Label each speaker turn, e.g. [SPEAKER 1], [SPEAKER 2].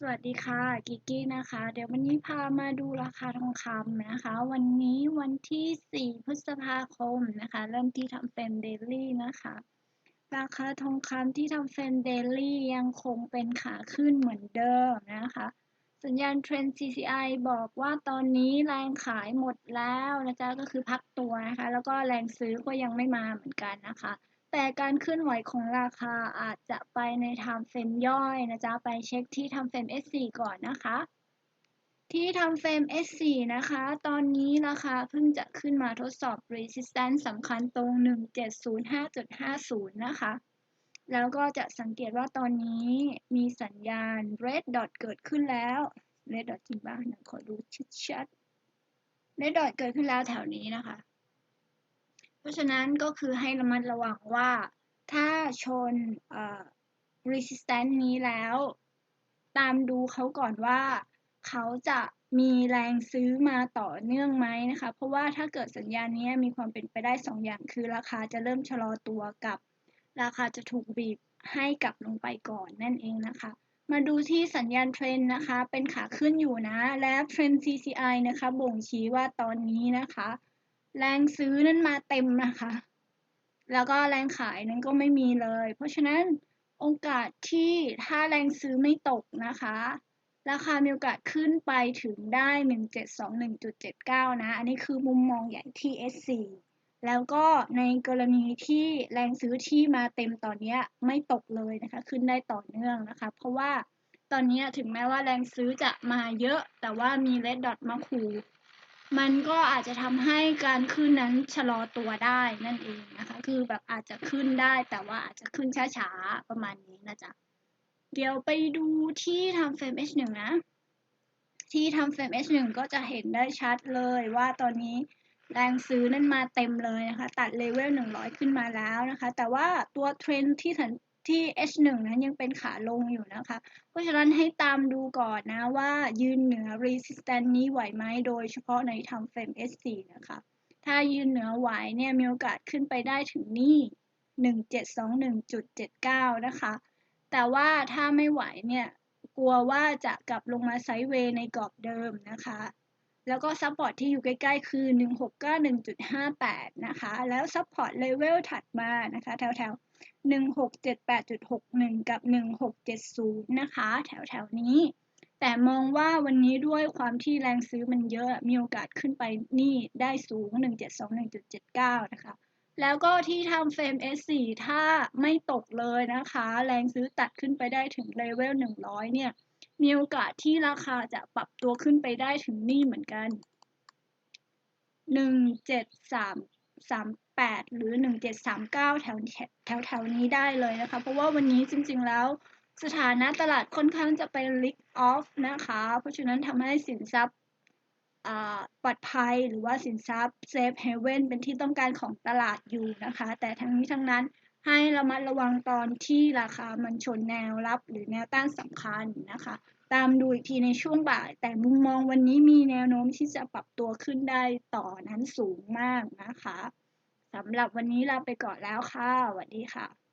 [SPEAKER 1] สวัสดีค่ะ กิกกี้นะคะ เดี๋ยววันนี้พามาดูราคาทองคำนะคะ วันนี้วันที่ 4 พฤษภาคมนะคะ เริ่มที่ทำเฟรมเดลี่นะคะ ราคาทองคำที่ทำเฟรมเดลี่ยังคงเป็นขาขึ้นเหมือนเดิมนะคะ สัญญาณเทรนด์ CCI บอกว่าตอนนี้แรงขายหมดแล้วนะจ๊ะก็คือพักตัวนะคะ แล้วก็แรงซื้อก็ยังไม่มาเหมือนกันนะคะ แต่การเคลื่อนไหวของราคาอาจจะไปในไทม์เฟรมย่อยนะจ๊ะ ไปเช็คที่ไทม์เฟรม S4 ก่อนนะคะ ที่ทม์เฟรม S4 นะคะ ตอนนี้ราคาเพิ่งจะขึ้นมาทดสอบ resistance สำคัญตรง 1705.50 นะคะ แล้วก็จะสังเกตว่าตอนนี้มีสัญญาณ red dot เกิดขึ้นแล้ว red dot จริงบ้างนะขอดูชัดๆ red dot เกิดขึ้นแล้วแถวนี้นะคะ ราะฉะนั้นก็คือให้ระมัดระวังว่าถ้าชน resistance นี้แล้ว ตามดูเขาก่อนว่าเขาจะมีแรงซื้อมาต่อเนื่องไหมนะคะ เพราะว่าถ้าเกิดสัญญาณนี้มีความเป็นไปได้ 2ออย่างคือราคาจะเริ่มชะลอตัวกับ ราคาจะถูกบีบให้กลับลงไปก่อนนั่นเองนะคะ มาดูที่สัญญาณเทรนนะคะ เป็นขาขึ้นอยู่นะ และเทรน CCI นะคะบ่งชี้ว่าตอนนี้นะคะ แรงซื้อนั้นมาเต็มนะคะ แล้วก็แรงขายนั้นก็ไม่มีเลย เพราะฉะนั้นโอกาสที่ถ้าแรงซื้อไม่ตกนะคะ ราคามีโอกาสขึ้นไปถึงได้ 1721.79 นะ อันนี้คือมุมมองใหญ่ที่ S4 แล้วก็ในกรณีที่แรงซื้อที่มาเต็มตอนนี้ไม่ตกเลยนะคะ ขึ้นได้ต่อเนื่องนะคะ เพราะว่าตอนนี้ถึงแม้ว่าแรงซื้อจะมาเยอะ แต่ว่ามีเลดดอทมาขู่ มันก็อาจจะทำให้การขึ้นนั้นชะลอตัวได้นั่นเองนะคะ คือแบบอาจจะขึ้นได้แต่ว่าอาจจะขึ้นช้าๆ ประมาณนี้นะจ๊ะ เดี๋ยวไปดูที่ทำเฟรม H1 นะ ที่ทำเฟรม H1 ก็จะเห็นได้ชัดเลยว่าตอนนี้แรงซื้อนั่นมาเต็มเลยนะคะ ตัดเลเวล100 ขึ้นมาแล้วนะคะ แต่ว่าตัวเทรนที่ ที่ H1 นั้นยังเป็นขาลงอยู่นะคะ เพราะฉะนั้นให้ตามดูก่อนนะว่ายืนเหนือ resistance นี้ไหวไหมโดยเฉพาะในทำเฟรม S4 นะคะ ถ้ายืนเหนือไหวเนี่ยมีโอกาสขึ้นไปได้ถึงนี่ 1721.79 นะคะ แต่ว่าถ้าไม่ไหวเนี่ยกลัวว่าจะกลับลงมาไซด์เวย์ในกรอบเดิมนะคะ แล้วก็ซัพพอร์ตที่อยู่ใกล้ ๆ คือ 1691.58 นะคะ แล้วซัพพอร์ตเลเวลถัดมานะคะ แถวๆ1678.61 กับ 1670 นะคะ แถวๆนี้ แต่มองว่าวันนี้ด้วยความที่แรงซื้อมันเยอะมีโอกาสขึ้นไปนี่ได้สูง 1721.79 นะคะ แล้วก็ที่ทำเฟรม S4 ถ้าไม่ตกเลยนะคะ แรงซื้อตัดขึ้นไปได้ถึงเลเวล 100 เนี่ย มีโอกาสที่ราคาจะปรับตัวขึ้นไปได้ถึงนี่เหมือนกัน 17338 หรือ 1739 แถวแถวแถวนี้ได้เลยนะคะ เพราะว่าวันนี้จริงๆแล้วสถานะตลาดค่อนข้างจะเป็น lick off นะคะ เพราะฉะนั้นทำให้สินทรัพย์ปลอดภัยหรือว่าสินทรัพย์ safe haven เป็นที่ต้องการของตลาดอยู่นะคะ แต่ทั้งนี้ทั้งนั้น ให้ระมัดระวังตอนที่ราคามันชนแนวรับหรือแนวต้านสำคัญนะคะ ตามดูอีกทีในช่วงบ่าย แต่มุมมองวันนี้มีแนวโน้มที่จะปรับตัวขึ้นได้ต่อนั้นสูงมากนะคะสำหรับวันนี้ลาไปก่อนแล้วค่ะสวัสดีค่ะ